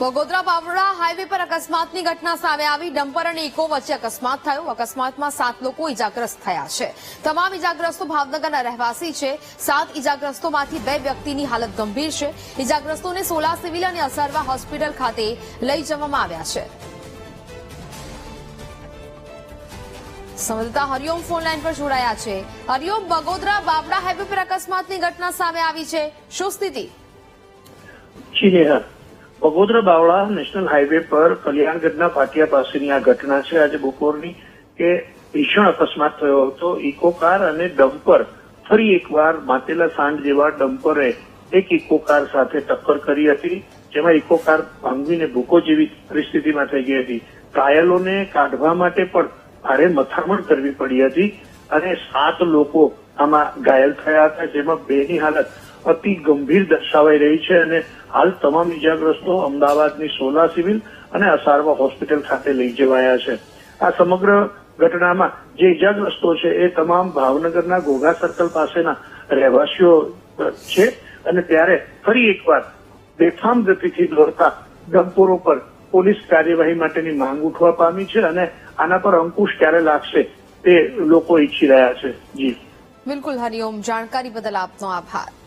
Bagodara Bavla highway પર અકસ્માતની ઘટના સામે આવી. ડમ્પર અને ઇકો વચ્ચે અકસ્માત થયો. અકસ્માતમાં સાત લોકો ઇજાગ્રસ્ત થયા છે. તમામ ઇજાગ્રસ્તો ભાવનગરના રહેવાસી છે. સાત ઇજાગ્રસ્તોમાંથી બે વ્યક્તિની હાલત ગંભીર છે. ઇજાગ્રસ્તોને સોલા સિવિલ અને અસરવા હોસ્પિટલ ખાતે લઈ જવામાં આવ્યા છે. સંવાદદાતા હરિઓમ ફોન લાઈન પર જોડાયા છે. હરિઓમ બગોદરા બાવડા હાઈવે પર અકસ્માતની ઘટના સામે આવી છે. શું સ્થિતિ? બગોદરા બાવળા નેશનલ હાઈવે પર કલ્યાણગઢના પાટિયા પાસેની આ ઘટના છે. આજે બપોરની કે ભીષણ અકસ્માત થયો હતો. ઇકો અને ડમ્પર ફરી એકવાર માતેલા સાંડ જેવા ડમ્પરે એક ઇકો સાથે ટક્કર કરી હતી, જેમાં ઇકો કાર ભાંગીને ભૂકો જેવી પરિસ્થિતિમાં થઈ ગઈ હતી. ઘાયલોને કાઢવા માટે પણ ભારે મથામણ કરવી પડી હતી અને સાત લોકો આમાં ઘાયલ થયા હતા, જેમાં બેની હાલત અતિ ગંભીર દર્શાવાઈ રહી છે અને હાલ તમામ ઇજાગ્રસ્તો અમદાવાદની સોલા સિવિલ અને અસારવા હોસ્પિટલ ખાતે લઈ જવાયા છે. આ સમગ્ર ઘટનામાં જે ઇજાગ્રસ્તો છે એ તમામ ભાવનગરના ઘોઘા સર્કલ પાસેના રહેવાસીઓ છે અને ત્યારે ફરી એકવાર બેફામ ગતિથી દોડતા ડમ્પોરો પર પોલીસ કાર્યવાહી માટેની માંગ ઉઠવા પામી છે અને આના પર અંકુશ ક્યારે લાગશે તે લોકો ઈચ્છી રહ્યા છે. જી. બિલકુલ, હરિઓમ. જાણકારી બદલ આપનો આભાર.